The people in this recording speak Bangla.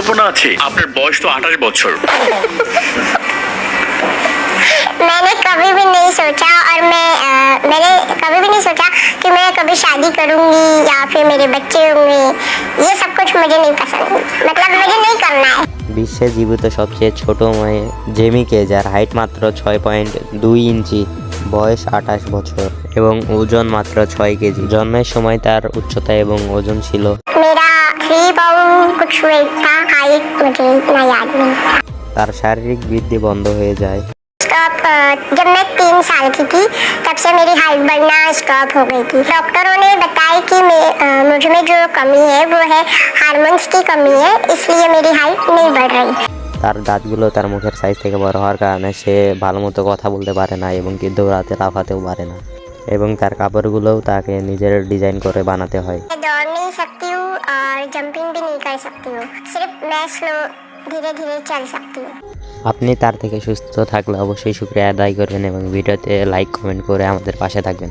পরিকল্পনা আছে আপনার বয়স তো আঠাশ বছর मैंने कभी भी नहीं सोचा और मैं अ, मैंने कभी भी नहीं सोचा कि मैं कभी शादी करूंगी या फिर मेरे बच्चे होंगे ये सब कुछ मुझे नहीं पसंद मतलब मुझे नहीं करना है বিশ্বে জীবিত সবচেয়ে ছোট মেয়ে জেমিকে যার হাইট মাত্র ছয় পয়েন্ট দুই ইঞ্চি বয়স আঠাশ বছর এবং ওজন মাত্র ছয় কেজি জন্মের সময় তার উচ্চতা এবং ওজন ছিল मेरा थ्री पाउंड कुछ वेट था हाइट मुझे इतना याद नहीं তার शारीरिक বৃদ্ধি বন্ধ হয়ে যায় स्टॉप अ, जब मैं तीन साल की थी तब से मेरी हाइट बढ़ना स्टॉप हो गई थी डॉक्टरों ने बताया कि मैं अ, मुझ में जो कमी है वो है हार्मोन्स की कमी है इसलिए मेरी हाइट नहीं बढ़ रही তার দাঁতগুলো তার মুখের সাইজ থেকে বড় হওয়ার কারণে সে ভালো মতো কথা বলতে পারে না এবং কি দৌড়াতে লাফাতেও পারে না এবং তার কাপড়গুলোও তাকে নিজের ডিজাইন করে বানাতে হয় मैं दौड़ नहीं सकती हूँ और जंपिंग भी नहीं कर सकती हूँ सिर्फ मैं स्लो धीरे धीरे चल सकती हूँ আপনি তার থেকে সুস্থ থাকলে অবশ্যই শুক্রিয়া আদায় করবেন এবং ভিডিওতে লাইক কমেন্ট করে আমাদের পাশে থাকবেন